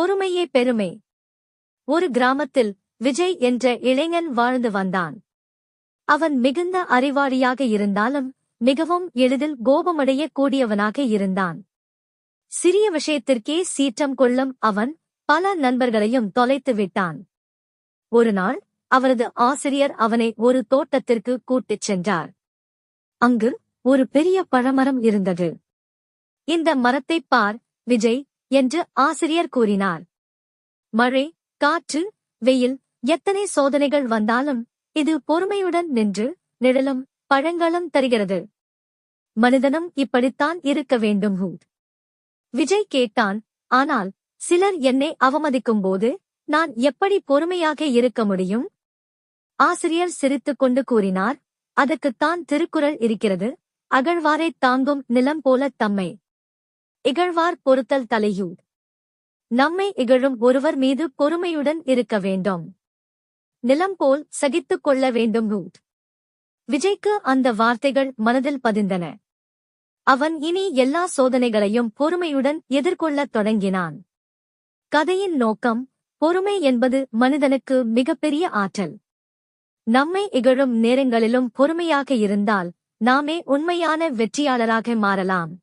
பொறுமையே பெருமை. ஒரு கிராமத்தில் விஜய் என்ற இளைஞன் வாழ்ந்து வந்தான். அவன் மிகுந்த அறிவாளியாக இருந்தாலும் மிகவும் எளிதில் கோபமடைய கூடியவனாக இருந்தான். சிறிய விஷயத்திற்கே சீற்றம் கொள்ளும் அவன் பல நண்பர்களையும் தொலைத்து விட்டான். ஒருநாள் அவரது ஆசிரியர் அவனை ஒரு தோட்டத்திற்கு கூட்டிச் சென்றார். அங்கு ஒரு பெரிய பழமரம் இருந்தது. இந்த மரத்தைப் பார் விஜய் என்று ஆசிரியர் கூறினார். மழை காற்று வெயில் எத்தனை சோதனைகள் வந்தாலும் இது பொறுமையுடன் நின்று நிழலும் பழங்களும் தருகிறது. மனிதனும் இப்படித்தான் இருக்க வேண்டும் ஹூட் விஜய் கேட்டான் ஆனால் சிலர் என்னை அவமதிக்கும்போது நான் எப்படி பொறுமையாக இருக்க முடியும்? ஆசிரியர் சிரித்துக் கொண்டு கூறினார் அதற்குத்தான் திருக்குறள் இருக்கிறது அகழ்வாரைத் தாங்கும் நிலம் போல தம்மை இகழ்வார் பொறுத்தல் தலையூர் நம்மை இகழும் ஒருவர் மீது பொறுமையுடன் இருக்க வேண்டும். நிலம் போல் சகித்துக் கொள்ள வேண்டும் ரூட். விஜய்க்கு அந்த வார்த்தைகள் மனதில் பதிந்தன. அவன் இனி எல்லா சோதனைகளையும் பொறுமையுடன் எதிர்கொள்ளத் தொடங்கினான். கதையின் நோக்கம் பொறுமை என்பது மனிதனுக்கு மிகப்பெரிய ஆற்றல். நம்மை இகழும் நேரங்களிலும் பொறுமையாக இருந்தால் நாமே உண்மையான வெற்றியாளராக மாறலாம்.